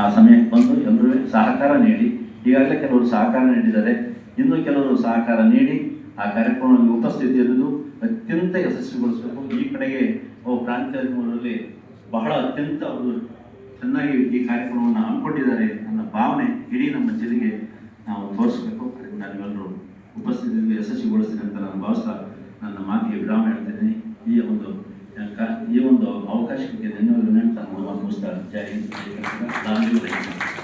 ಆ ಸಮಯಕ್ಕೆ ಬಂದು ಎಲ್ಲರೂ ಸಹಕಾರ ನೀಡಿ. ಈಗಾಗಲೇ ಕೆಲವರು ಸಹಕಾರ ನೀಡಿದ್ದಾರೆ. ಇನ್ನೂ ಕೆಲವರು ಸಹಕಾರ ನೀಡಿ ಆ ಕಾರ್ಯಕ್ರಮದಲ್ಲಿ ಉಪಸ್ಥಿತಿಯಲ್ಲಿದ್ದು ಅತ್ಯಂತ ಯಶಸ್ವಿಗೊಳಿಸಬೇಕು. ಈ ಕಡೆಗೆ ಪ್ರಾಂತ್ಯ ಪ್ರಾಂತ್ಯದಲ್ಲಿ ಬಹಳ ಅತ್ಯಂತ ಅವರು ಚೆನ್ನಾಗಿ ಈ ಕಾರ್ಯಕ್ರಮವನ್ನು ಹಮ್ಮಿಕೊಂಡಿದ್ದಾರೆ ನನ್ನ ಭಾವನೆ ಇಡೀ ನಮ್ಮ ಜಿಲ್ಲೆಗೆ ನಾವು ತೋರಿಸಬೇಕು. ನನ್ನ ಎಲ್ಲರೂ ಉಪಸ್ಥಿತಿಯಲ್ಲಿ ಯಶಸ್ವಿಗೊಳಿಸ್ತೀನಿ ಅಂತ ನಾನು ಭಾವಿಸ್ತಾ ನನ್ನ ಮಾತಿಗೆ ವಿರಾಮ ಹೇಳ್ತೇನೆ ಈ ಒಂದು ಒಂದು ಅವಕಾಶಕ್ಕೆ ಧನ್ಯವಾದ ಹೇಳ್ತಾ ನಾನು ಮುಗಿಸ್ತಾ ಜೈ Hind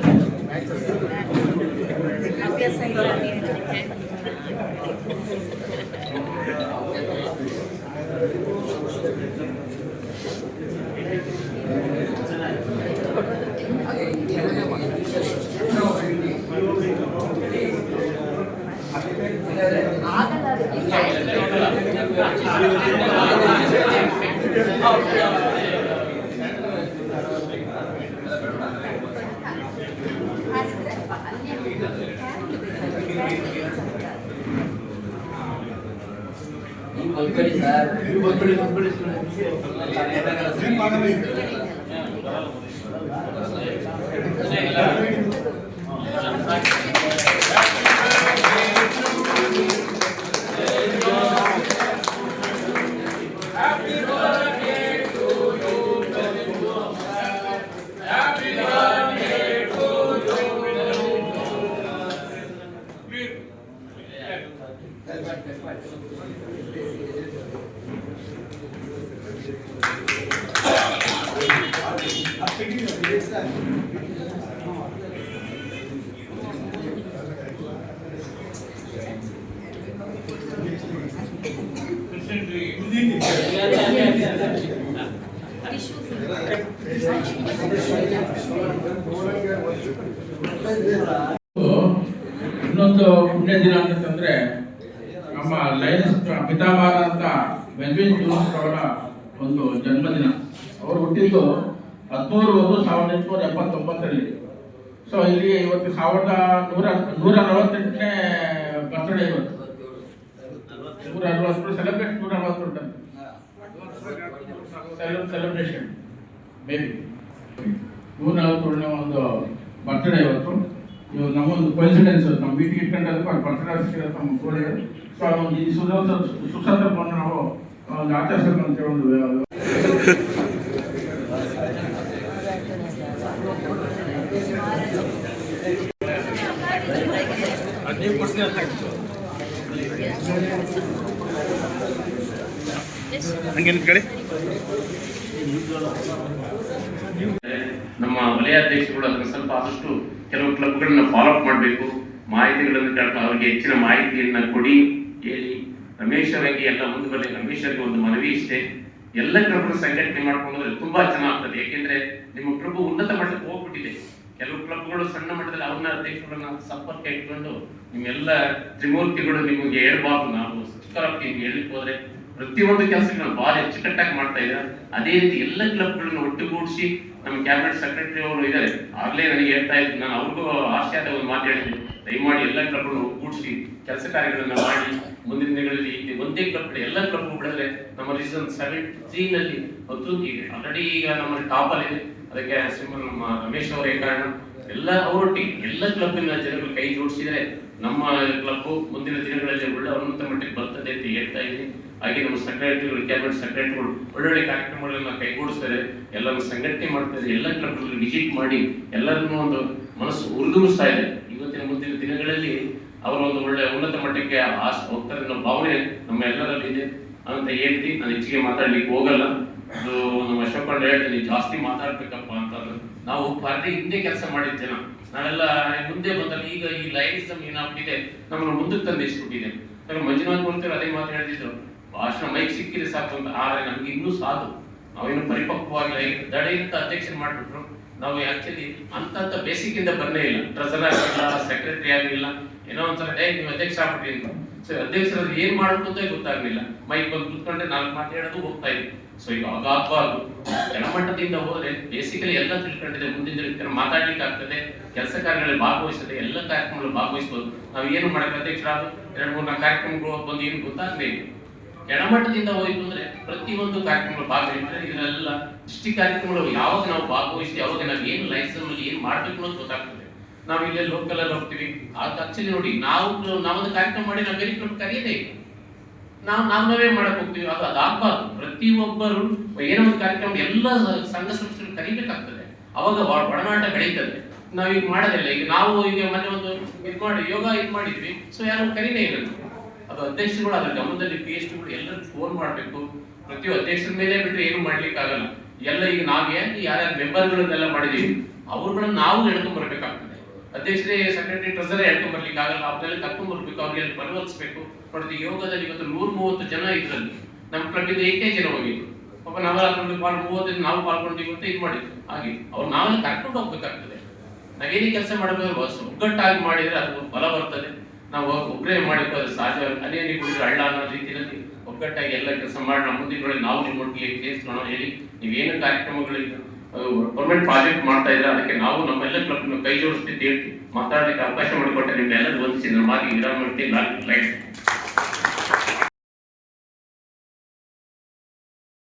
That's right, that's right. ಇನ್ನೊಂದು ಪುಣ್ಯ ದಿನ ಅಂತಂದ್ರೆ ನಮ್ಮ ಲಯನ್ಸ್ ಪಿತಾಮಹ ಅಂತ ಮೆಲ್ವಿನ್ ಅವರ ಒಂದು ಜನ್ಮದಿನ. ಅವರು ಹುಟ್ಟಿದ್ದು ಹದಿಮೂರು ಒಂದು ಸಾವಿರದ ಎಂಟುನೂರ ಎಪ್ಪತ್ತೊಂಬತ್ತರಲ್ಲಿ. ಸೊ ಇಲ್ಲಿ ಇವತ್ತು ಸಾವಿರದ ನೂರ ನೂರ ನಲವತ್ತೆಂಟನೇ ಬರ್ತ್ಡೇ ಇವತ್ತು. ನೂರ ಅರವತ್ತು ಸೆಲೆಬ್ರೇಟ್ ನೂರ ಅರವತ್ತು ಸೆಲೆಬ್ರೇಷನ್ ಮೇಬಿ ನೂರ ನಲವತ್ತೇಳನೇ ಒಂದು ಬರ್ತ್ಡೇ ಇವತ್ತು. ಇವತ್ತು ನಮ್ಮೊಂದು ಕನ್ಸಿಡೆನ್ಸ್ ನಮ್ಮ ಮೀಟಿಂಗ್ ಇಟ್ಕೊಂಡಾದ್ರು ಅವ್ರ ಬರ್ತ್ಡೇ ಸಿಕ್ಕಿರೋದು ನಮ್ಮ ಗೋಡೆ ಸೊ ಒಂದು ಈ ಸುಧಾರ ಸುಸಂದರ್ಭವನ್ನು ನಾವು ಒಂದು ಆಚರಿಸಬೇಕು ಅಂತ ಹೇಳಿ ಒಂದು ಅಂತ ಹಂಗೇನು ಕೇಳಿ? ನಮ್ಮ ವಲಯಾಧ್ಯಕ್ಷರುಗಳು ಅದನ್ನು ಸ್ವಲ್ಪ ಆದಷ್ಟು ಕೆಲವು ಕ್ಲಬ್ಗಳನ್ನ ಫಾಲೋ ಅಪ್ ಮಾಡಬೇಕು. ಮಾಹಿತಿಗಳನ್ನು ಕೇಳ್ತಾ ಅವರಿಗೆ ಹೆಚ್ಚಿನ ಮಾಹಿತಿಯನ್ನ ಕೊಡಿ ಹೇಳಿ. ರಮೇಶ್ ಅವರಿಗೆ ಎಲ್ಲ ಮುಂದುವರೆ ರಮೇಶ್ ಅವರಿಗೆ ಒಂದು ಮನವಿ ಇಷ್ಟೇ. ಎಲ್ಲ ಕ್ಲಬ್ಗಳು ಸಂಘಟನೆ ಮಾಡ್ಕೊಂಡ್ರೆ ತುಂಬಾ ಚೆನ್ನಾಗ್ತದೆ. ಯಾಕೆಂದ್ರೆ ನಿಮ್ಮ ಕ್ಲಬ್ ಉನ್ನತ ಮಟ್ಟಕ್ಕೆ ಹೋಗ್ಬಿಟ್ಟಿದೆ. ಕೆಲವು ಕ್ಲಬ್ಗಳು ಸಣ್ಣ ಮಟ್ಟದಲ್ಲಿ ಅವ್ರನ್ನ ಅಧ್ಯಕ್ಷರನ್ನ ಸಂಪರ್ಕ ಇಟ್ಕೊಂಡು ನಿಮ್ಮೆಲ್ಲ ತ್ರಿಮೂರ್ತಿಗಳು ನಿಮಗೆ ಹೇಳ್ಬಾರ್ದು. ನಾವು ನಿಮ್ಗೆ ಹೇಳಿಕ್ ಹೋದ್ರೆ ಪ್ರತಿಯೊಂದು ಕೆಲಸಗಳನ್ನ ಭಾರಿ ಅಚ್ಚುಕಟ್ಟಾಗಿ ಮಾಡ್ತಾ ಇದ್ದಾರೆ ಅದೇ ರೀತಿ ಎಲ್ಲ ಕ್ಲಬ್ಗಳನ್ನು ಒಟ್ಟುಗೂಡಿಸಿ ನಮ್ಮ ಕ್ಯಾಬಿನೆಟ್ ಸೆಕ್ರೆಟರಿ ಅವರು ಇದ್ದಾರೆ. ಆಗ್ಲೇ ನನಗೆ ಹೇಳ್ತಾ ಇದ್ರು, ನಾನು ಅವ್ರಿಗೂ ಆಶಯದ ಒಂದು ಮಾತು ಹೇಳಿದ್ದೆ. ದಯಮಾಡಿ ಎಲ್ಲ ಕ್ಲಬ್ಗಳನ್ನು ಒಟ್ಟುಗೂಡಿಸಿ ಕೆಲಸ ಕಾರ್ಯಗಳನ್ನ ಮಾಡಿ. ಮುಂದಿನ ದಿನಗಳಲ್ಲಿ ಒಂದೇ ಕ್ಲಬ್ ಎಲ್ಲ ಕ್ಲಬ್ ಬೆಳೆದ್ರೆ ನಮ್ಮ ರೀಸನ್ ಸೆವೆನ್ ತ್ರೀನಲ್ಲಿ ಹತ್ತು ಆಲ್ರೆಡಿ ಈಗ ನಮ್ಮ ಟಾಪ್ ಅಲ್ಲಿ ಇದೆ. ಅದಕ್ಕೆ ಸಿಂಪಲ್ ನಮ್ಮ ರಮೇಶ್ ಅವರೇ ಕಾರಣ. ಎಲ್ಲ ಅವರೊಟ್ಟಿಗೆ ಎಲ್ಲ ಕ್ಲಬ್ನ ಜನಗಳು ಕೈ ಜೋಡಿಸಿದರೆ ನಮ್ಮ ಕ್ಲಬ್ ಮುಂದಿನ ದಿನಗಳಲ್ಲಿ ಒಳ್ಳೆ ಉನ್ನತ ಮಟ್ಟಕ್ಕೆ ಬರ್ತದೆ ಅಂತ ಹೇಳ್ತಾ ಇದ್ದೀನಿ. ಹಾಗೆ ನಮ್ಮ ಸೆಕ್ರೆಟರಿಗಳು ಕ್ಯಾಬಿನೆಟ್ ಸೆಕ್ರೆಟರಿಗಳು ಒಳ್ಳೊಳ್ಳೆ ಕಾರ್ಯಕ್ರಮಗಳನ್ನ ಕೈಗೂಡಿಸ್ತಾರೆ. ಎಲ್ಲರನ್ನು ಸಂಘಟನೆ ಮಾಡ್ತಾರೆ. ಎಲ್ಲ ಕ್ಲಬ್ಗಳು ವಿಸಿಟ್ ಮಾಡಿ ಎಲ್ಲರನ್ನೂ ಒಂದು ಮನಸ್ಸು ಉರಿದುಂಬಿಸ್ತಾ ಇದೆ. ಇವತ್ತಿನ ಮುಂದಿನ ದಿನಗಳಲ್ಲಿ ಅವರ ಒಂದು ಒಳ್ಳೆ ಉನ್ನತ ಮಟ್ಟಕ್ಕೆ ಆಸ್ ಹೋಗ್ತಾರೆ ಅನ್ನೋ ಭಾವನೆ ನಮ್ಮ ಎಲ್ಲರಲ್ಲಿ ಇದೆ ಅಂತ ಹೇಳ್ತಿ ನಾನು ಹೆಚ್ಚಿಗೆ ಮಾತಾಡ್ಲಿಕ್ಕೆ ಹೋಗಲ್ಲ. ಅದು ನಮ್ಮ ಅಶೋಕ್ ಹೇಳ್ತೀನಿ ಜಾಸ್ತಿ ಮಾತಾಡ್ಬೇಕಪ್ಪ ನಾವು ಪರದೆ ಹಿಂದೆ ಕೆಲಸ ಮಾಡಿದ ಜನ ನಾವೆಲ್ಲ ಮುಂದೆ ಬಂದಲ್ಲಿ ಈಗ ಈ ಲೈನಿಸಮ್ ಏನಾಗ್ಬಿಟ್ಟಿದೆ, ನಮ್ಮನ್ನು ಮುಂದಕ್ಕೆ ತಂದಿಸ್ಬಿಟ್ಟಿದೆ ಯಾಕಂದ್ರೆ ಮಂಜುನಾಥ್ ಕೊಡ್ತೀರ ಅದೇ ಮಾತು ಹೇಳ್ತಿದ್ರು. ಭಾಷಣ ಮೈಕ್ ಸಿಕ್ಕಿದ್ರೆ ಸಾಕು ಅಂತ, ಆದ್ರೆ ನಮ್ಗೆ ಇನ್ನೂ ಸಾಧು ನಾವೇನು ಪರಿಪಕ್ವವಾಗಿಲ್ಲ ದಡೆಯಿಂದ ಅಧ್ಯಕ್ಷರು ಮಾಡ್ಬಿಟ್ರು. ನಾವು ಆಕ್ಚುಲಿ ಅಂತ ಬೇಸಿಕ್ ಇಂದ ಬಂದೇ ಇಲ್ಲ. ಟ್ರೆಸರ್ ಆಗಿಲ್ಲ ಸೆಕ್ರೆಟರಿ ಆಗಿಲ್ಲ, ಏನೋ ಒಂದ್ಸಲ ಏ ನೀವು ಅಧ್ಯಕ್ಷ ಆಗ್ಬಿಟ್ರಿ ಅಂತ. ಸೊ ಅಧ್ಯಕ್ಷರಲ್ಲಿ ಏನ್ ಮಾಡ್ಬೇಕು ಅಂತ ಗೊತ್ತಾಗ್ಲಿಲ್ಲ. ಮೈಕ್ ಬಂದು ಕುತ್ಕೊಂಡ್ರೆ ನಾಲ್ಕು ಮಾತು ಹೇಳೋದು ಹೋಗ್ತಾ ಇದೆ. ಸೊ ಈಗ ಆಗಬಾರ್ದು ಕೆಳಮಟ್ಟದಿಂದ ಹೋದ್ರೆ ಬೇಸಿಕಲಿ ಎಲ್ಲ ತಿಳ್ಕೊಂಡಿದೆ. ಮುಂದಿನ ದಿನ ಮಾತಾಡ್ಲಿಕ್ಕೆ ಆಗ್ತದೆ. ಕೆಲಸ ಕಾರ್ಯಗಳಲ್ಲಿ ಭಾಗವಹಿಸದೆ ಎಲ್ಲ ಕಾರ್ಯಕ್ರಮಗಳು ಭಾಗವಹಿಸ್ಬೋದು. ನಾವು ಏನು ಮಾಡಬೇಕು ಅಧ್ಯಕ್ಷರಾದ್ರು? ಎರಡು ಮೂರು ನಾಲ್ಕು ಕಾರ್ಯಕ್ರಮಗಳು ಬಂದು ಏನು ಗೊತ್ತಾಗದೇ ಇಲ್ಲ. ಕೆಳಮಟ್ಟದಿಂದ ಹೋಯ್ತು ಅಂದ್ರೆ ಪ್ರತಿಯೊಂದು ಕಾರ್ಯಕ್ರಮಗಳು ಭಾಗವಹಿಸಿದ್ರೆ ಇದರಲ್ಲ ಡಿಸ್ಟಿಕ್ ಕಾರ್ಯಕ್ರಮಗಳು ಯಾವಾಗ ನಾವು ಭಾಗವಹಿಸಿ, ಯಾವಾಗ ನಾವು ಏನು ಅಲ್ಲಿ ಏನು ಮಾಡ್ಬೇಕು ಅನ್ನೋದು ಗೊತ್ತಾಗ್ತದೆ. ನಾವು ಇಲ್ಲೇ ಲೋಕಲ್ ಅಲ್ಲಿ ಹೋಗ್ತೀವಿ. ಆ ತಕ್ಷಣ ನೋಡಿ, ನಾವು ನಾವೊಂದು ಕಾರ್ಯಕ್ರಮ ಮಾಡಿ ನಾವು ಬೇರೆ ಕಡೆ ಕರೆಯದೇ ಇಲ್ಲ. ನಾವು ನಾವು ಮಾಡಕ್ ಹೋಗ್ತೀವಿ. ಅದು ಅದಾಗಬಾರ್ದು. ಪ್ರತಿಯೊಬ್ಬರು ಏನೋ ಒಂದು ಕಾರ್ಯಕ್ರಮ ಎಲ್ಲ ಸಂಘ ಸಂಸ್ಥೆಗಳು ಕರಿಬೇಕಾಗ್ತದೆ. ಅವಾಗ ಒಡನಾಟ ಬೆಳೀತದೆ. ನಾವು ಈಗ ಮಾಡೋದಿಲ್ಲ ಈಗ ನಾವು ಈಗ ಮೊನ್ನೆ ಒಂದು ಇದು ಮಾಡಿ, ಯೋಗ ಇದು ಮಾಡಿದ್ವಿ. ಸೊ ಯಾರು ಕರೀನೇ ಇಲ್ಲ. ಅದು ಅಧ್ಯಕ್ಷರುಗಳು ಅದರ ಗಮನದಲ್ಲಿ ಪಿ ಎಚ್ ಡಿಗಳು ಎಲ್ಲರೂ ಫೋನ್ ಮಾಡಬೇಕು. ಪ್ರತಿ ಅಧ್ಯಕ್ಷರ ಮೇಲೆ ಬಿಟ್ಟರೆ ಏನು ಮಾಡ್ಲಿಕ್ಕೆ ಆಗಲ್ಲ ಎಲ್ಲ ಈಗ ನಾವೇ ಏನು ಯಾರ್ಯಾರು ಮೆಂಬರ್ಗಳನ್ನೆಲ್ಲ ಮಾಡಿದೀವಿ, ಅವ್ರುಗಳನ್ನ ನಾವು ಎಳ್ಕೊಂಡ್ ಬರ್ಬೇಕಾಗ್ತದೆ. ಅಧ್ಯಕ್ಷರೇ ಸೆಕ್ರೆಟರಿ ಟ್ರೆಸರೇ ಎಳ್ಕೊಂಡ್ ಬರ್ಲಿಕ್ಕೆ ಆಗಲ್ಲ ಅವ್ರನ್ನೆಲ್ಲ ಕರ್ಕೊಂಡ್ ಬರ್ಬೇಕು, ಅವ್ರಿಗೆ ಪರಿವರ್ತಿಸಬೇಕು. ಪ್ರತಿ ಯೋಗದಲ್ಲಿ ಇವತ್ತು ನೂರ ಮೂವತ್ತು ಜನ ಇದ್ರಲ್ಲಿ. ನಮ್ಮ ಕ್ಲಬ್ಬಿಂದ ಏಕೆ ಜನ ಹೋಗಿದ್ರು. ಪಾಪ ನಾವೆಲ್ಲ ಪಾಲ್ ಮೂವತ್ತು ನಾವು ಪಾಲ್ಗೊಂಡಿವಿ ಅಂತ ಇದು ಮಾಡಿದ್ವಿ ಹಾಗೆ, ಅವ್ರು ನಾವೆಲ್ಲ ಕರ್ಕೊಂಡು ಹೋಗ್ಬೇಕಾಗ್ತದೆ. ನಾವೇನೇ ಕೆಲಸ ಮಾಡಬೇಕು ಒಗ್ಗಟ್ಟಾಗಿ ಮಾಡಿದ್ರೆ ಅದು ಬಲ ಬರ್ತದೆ. ನಾವು ಒಬ್ಬರೇ ಮಾಡಿಕೊಂಡು ಅದು ಸಹಜ ಅನೇನಿ ಕುಡಿದ್ರೆ ಹಳ್ಳ ಅನ್ನೋ ರೀತಿಯಲ್ಲಿ ಒಗ್ಗಟ್ಟಾಗಿ ಎಲ್ಲ ಕೆಲಸ ಮಾಡಿ ನಮ್ಮ ಮುಂದಿನ ನಾವು ನಿಮ್ಮೊಟ್ಟಿಗೆ ಮಾಡೋ ಹೇಳಿ ನೀವೇನು ಕಾರ್ಯಕ್ರಮಗಳು ಗೌರ್ಮೆಂಟ್ ಪ್ರಾಜೆಕ್ಟ್ ಮಾಡ್ತಾ ಇದ್ರೆ ಅದಕ್ಕೆ ನಾವು ನಮ್ಮೆಲ್ಲ ಕ್ಲಬ್ ಕೈ ಜೋಡಿಸ್ತಿದ್ದು ಹೇಳ್ತೀವಿ ಮಾತಾಡಲಿಕ್ಕೆ ಅವಕಾಶ ಮಾಡಿಕೊಟ್ಟೆ ನಿಮ್ಗೆಲ್ಲರೂ ವಂದಿಸಿ ನಮ್ಮ ಮಾತಿಗೆ ವಿರಾಮ ಲೈಟ್